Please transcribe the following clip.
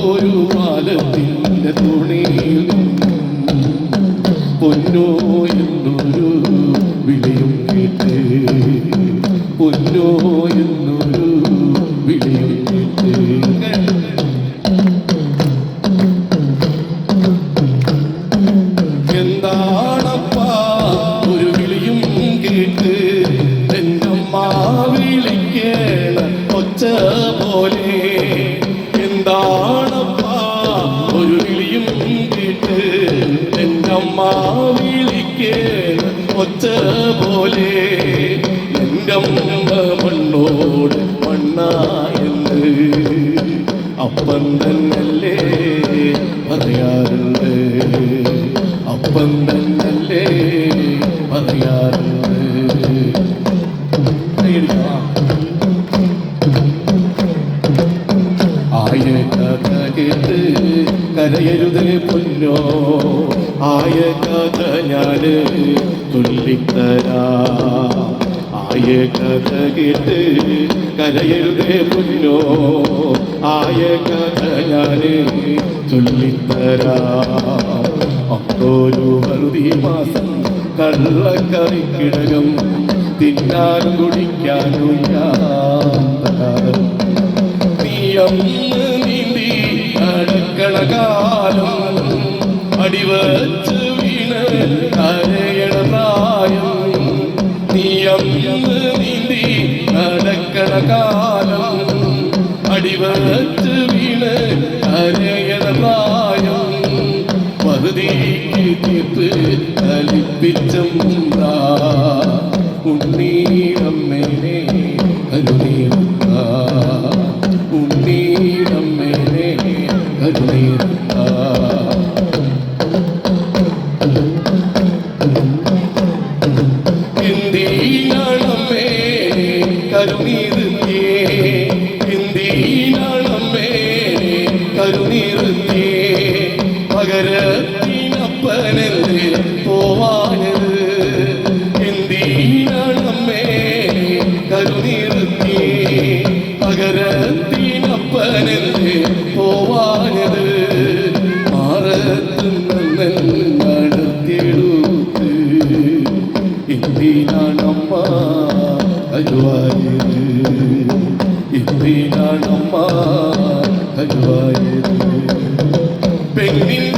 ആയോരു പാലത്തിന്റെ തുണിയിൽ പൊന്നോ എന്നൊരു വിളിയും കേട്ട് പൊന്നോ എന്നൊരു ഒച്ച പോലെ എന്റെ അമ്മ മണ്ണോട് മണ്ണായെന്ന് അപ്പം തന്നല്ലേ പറയാറുണ്ട് അപ്പം തന്നല്ലേ പറയാറുണ്ട്. ആയ കരയരുതേ പൊന്നോ ആയ കഥ ഞാൻ തുല്ലിത്തരാ ആയ കഥ കേട്ട് കരയരുതേ പുല്ലോ ആയ കഥ ഞാൻ ചൊല്ലിത്തരാ അപ്പോരു വെറുതി മാസം കള്ളക്കറിക്കിടകം തിന്നാനും കുടിക്കാനും നീയന്ന് നീന്തി നടക്കണ കാലം അടിവച്ച് വീണ് കരയണ പ്രായം നീയന്ന് നീന്തി നടക്കണ കാലം. അടിവച്ച് വീണ് കരയണ പ്രായം പകുതിക്ക് തീർത്ത് കലിപ്പിച്ചും ഉണ്ണീരമ്മേനെ പകരത്തിനപ്പനെന്ന് പോവാനത്? എന്തിനാണമ്മേ കരുണീർത്തിയേ நம்பினாள் அம்மா அதுவாயிரு பெண்ணின்